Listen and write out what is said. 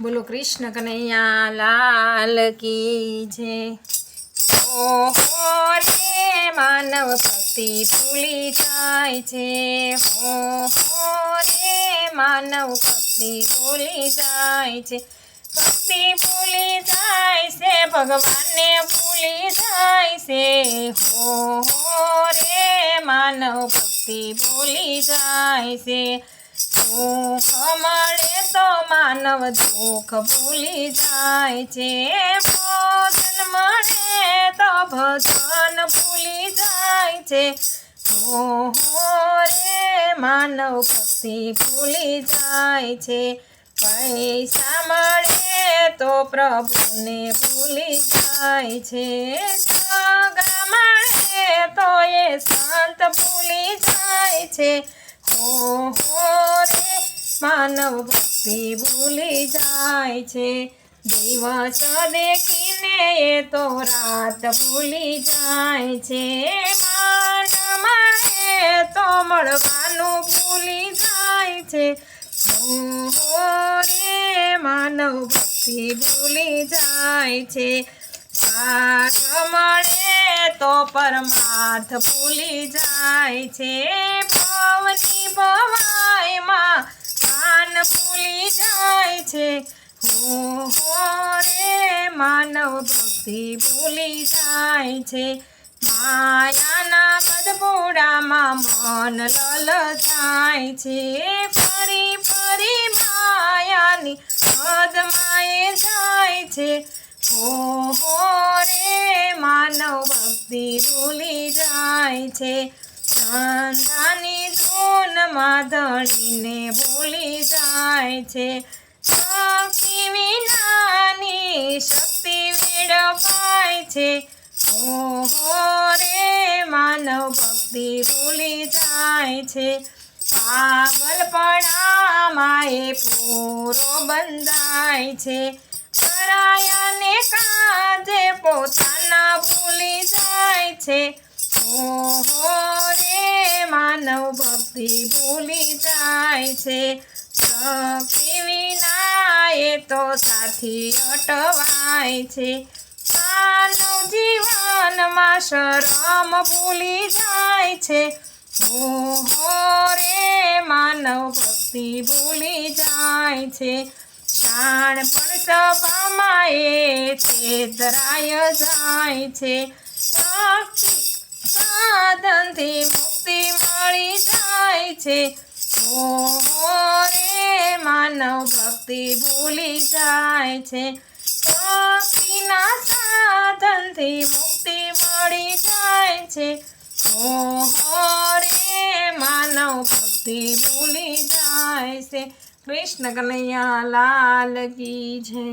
બોલો કૃષ્ણ કનૈયા લાલ કી છે ઓહો રે માનવ ભક્તિ ભૂલી જાય છે હો હો રે માનવ ભક્તિ ભૂલી જાય છે ભક્તિ ભૂલી જાય છે ભગવાનને ભૂલી જાય છે હો હો રે માનવ ભક્તિ ભૂલી જાય છે સુખ મળે તો માનવ દુઃખ ભૂલી જાય છે. ભોજન મળે તો ભજન ભૂલી જાય છે. હો રે, માનવ ભક્તિ ભૂલી જાય છે. પૈસા મળે તો પ્રભુને ભૂલી જાય છે. સગા મળે તો એ સંત ભૂલી જાય છે. હો માનવ ભક્તિ ભૂલી જાય છે. દિવસ દેખીને એ તો રાત ભૂલી જાય છે. માન મળે તો મળવાનું ભૂલી જાય છે. રે માનવ ભક્તિ ભૂલી જાય છે. સાથ મળે તો પરમાર્થ ભૂલી જાય છે. ભવની છે? હો હો રે માનવ ભક્તિ ભૂલી જાય છે. માયાના પદપોડામાં મન લલ જાય છે. ફરી ફરી માયાની પદમાએ જાય છે. હો હો રે માનવ ભક્તિ ભૂલી જાય છે. સંતાની ધૂનમાં ધણીને ભૂલી જાય છે. શક્તિ વિનાની શક્તિ વેડફાય છે. ઓહો રે, માનવ ભક્તિ ભૂલી જાય છે. પાગલપણામાં એ પૂરો બંધાય છે. પરાયાને કાજે પોતાના ભૂલી જાય છે. ઓહો રે, માનવ ભક્તિ ભૂલી જાય છે. શક્તિ એ તો સાથી અટવાય છે. માનવ જીવનમાં શરમ ભૂલી જાય છે. હો રે, માનવ ભક્તિ ભૂલી જાય છે. શાણપણ સભામાં એ છેતરાય જાય છે. ભક્તિ સાધનથી મુક્તિ મળી જાય છે. રે માનવ ભક્તિ ભૂલી જાય છે. ભક્તિના સાધનથી મુક્તિ મળી જાય છે. ઓહો રે માનવ ભક્તિ ભૂલી જાય છે. કૃષ્ણ કનૈયા લાલ કી જય.